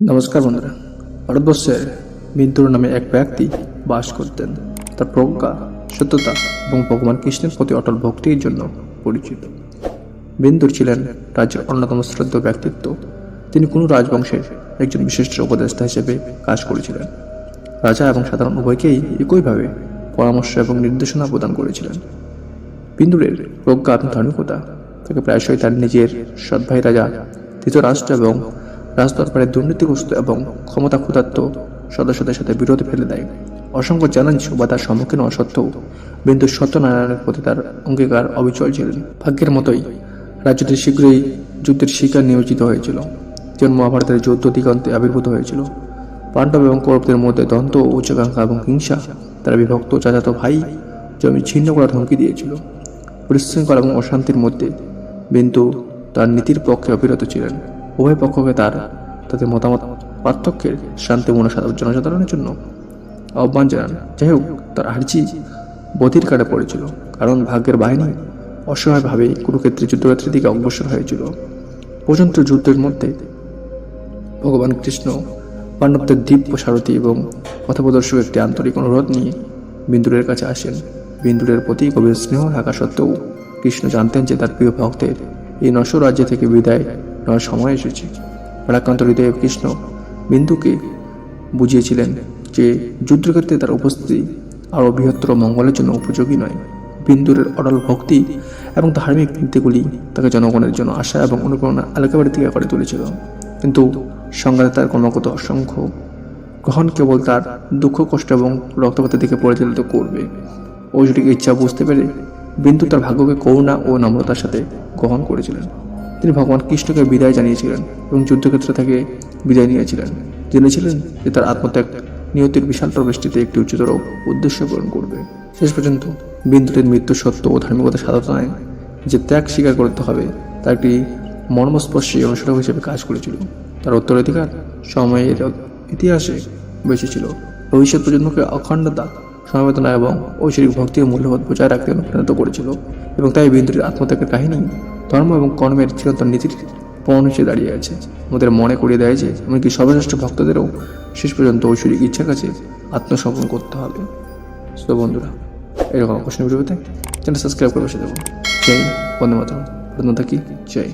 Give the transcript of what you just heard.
নমস্কার বন্ধুরা। ভারতবর্ষের বিন্দুর নামে এক ব্যক্তি বাস করতেন। তার প্রজ্ঞা, সত্যতা এবং ভগবান কৃষ্ণের প্রতি অটল ভক্তির জন্য পরিচিত। বিন্দুর ছিলেন রাজ্যের অন্যতম শ্রদ্ধ ব্যক্তিত্ব। তিনি কোনো রাজবংশের একজন বিশিষ্ট উপদেষ্টা হিসেবে কাজ করেছিলেন। রাজা এবং সাধারণ উভয়কেই একইভাবে পরামর্শ এবং নির্দেশনা প্রদান করেছিলেন। বিন্দুরের প্রজ্ঞা এবং ধার্মিকতা তাকে প্রায়শই তার নিজের সৎ ভাই রাজা, ধৃতরাষ্ট্র এবং রাজদরবারের দুর্নীতিগ্রস্ত এবং ক্ষমতা ক্ষুধার্ত সদস্যদের সাথে বিরোধ ফেলে দেয়। অসংখ্য চ্যালেঞ্জ বা তার সম্মুখীন হওয়া সত্ত্বেও বিন্দু সত্যনারায়ণের প্রতি তার অঙ্গীকার অবিচল ছিলেন ভাগ্যের মতোই রাজ্যটি শীঘ্রই যুদ্ধের শিকার নিয়োজিত হয়েছিল। যেমন মহাভারতের যুদ্ধ দিগন্তে আবির্ভূত হয়েছিল। পাণ্ডব এবং কৌরবদের মধ্যে দ্বন্দ্ব উচ্চাকাঙ্ক্ষা এবং হিংসা তারা বিভক্ত চাচাতো ভাই জমি ছিন্ন করার হুমকি দিয়েছিল। বিশৃঙ্খলা এবং অশান্তির মধ্যে বিন্দু তার নীতির পক্ষে অবিরত ছিলেন। উভয় পক্ষকে তার, তাদের মতামত, পার্থক্যের শান্তিপূর্ণ সাধারণ জনসাধারণের জন্য আহ্বান জানান। যাই হোক তার আর্জি বধির কাটে পড়েছিল, কারণ ভাগ্যের বাহিনী অসহায়ভাবে কুরুক্ষেত্রে যুদ্ধযাত্রীর দিকে অগ্রসর হয়েছিল। পর্যন্ত যুদ্ধের মধ্যে ভগবান কৃষ্ণ পাণ্ডবদের দিব্য সারথী এবং পথপ্রদর্শক একটি আন্তরিক অনুরোধ নিয়ে বিন্দুরের কাছে আসেন। বিন্দুরের প্রতি গভীর স্নেহ থাকা সত্ত্বেও কৃষ্ণ জানতেন যে তার প্রিয় ভক্তের এই নশ্বর রাজ্য থেকে বিদায় নেওয়ার সময় এসেছে। ভারাক্রান্ত হৃদয়ে কৃষ্ণ বিন্দুকে বুঝিয়েছিলেন যে যুদ্ধক্ষেত্রে তার উপস্থিতি আরও বৃহত্তর মঙ্গলের জন্য উপযোগী নয়। বিন্দুরের অটল ভক্তি এবং ধার্মিক নীতিগুলি তাকে জনগণের জন্য আশা এবং অনুপ্রেরণা এলাকাবাড়ি থেকে করে তুলেছিল। কিন্তু সংগ্রামে তার ক্রমাগত অসংখ্য গ্রহণ কেবল তার দুঃখ, কষ্ট এবং রক্তপাতের দিকে পরিচালিত করবে। ঐশ্বরিক ইচ্ছা বুঝতে পেরে বিন্দু তার ভাগ্যকে করুণা ও নম্রতার সাথে গ্রহণ করেছিলেন। তিনি ভগবান কৃষ্ণকে বিদায় জানিয়েছিলেন এবং যুদ্ধক্ষেত্র থেকে বিদায় নিয়েছিলেন। জেনেছিলেন যে তার আত্মত্যাগ নিয়তির বিশাল প্রবৃষ্টিতে একটি উচ্চতর উদ্দেশ্য পূরণ করবে। শেষ পর্যন্ত বিন্দুটির মৃত্যু সত্য ও ধার্মিকতা সাধনায় যে ত্যাগ স্বীকার করতে হবে, তা একটি মর্মস্পর্শী অনুসরণ হিসেবে কাজ করেছিল। তার উত্তরাধিকার সময়ের ইতিহাসে বেশি ছিল। ভবিষ্যৎ প্রজন্মকে অখণ্ডতা, সমবেদনা এবং ঐশ্বরিক ভক্তি ও মূল্যবোধ বজায় রাখতে অনুপ্রাণিত করেছিল এবং তাই বিন্দুটির আত্মত্যাগের কাহিনী ধর্ম এবং কর্মের চিরন্তন নীতির প্রমাণ হিসেবে দাঁড়িয়ে আছে। আমাদের মনে করিয়ে দেয় যে, এমনকি সর্বশ্রেষ্ঠ ভক্তদেরও শেষ পর্যন্ত ঐশ্বরিক ইচ্ছা কাছে আত্মসমর্পণ করতে হবে। তো বন্ধুরা, এরকম আকর্ষণীয় ভিডিওতে চ্যানেল সাবস্ক্রাইব করে বসে দেবো জয় বন্ধু মাত্র থাকি, জয়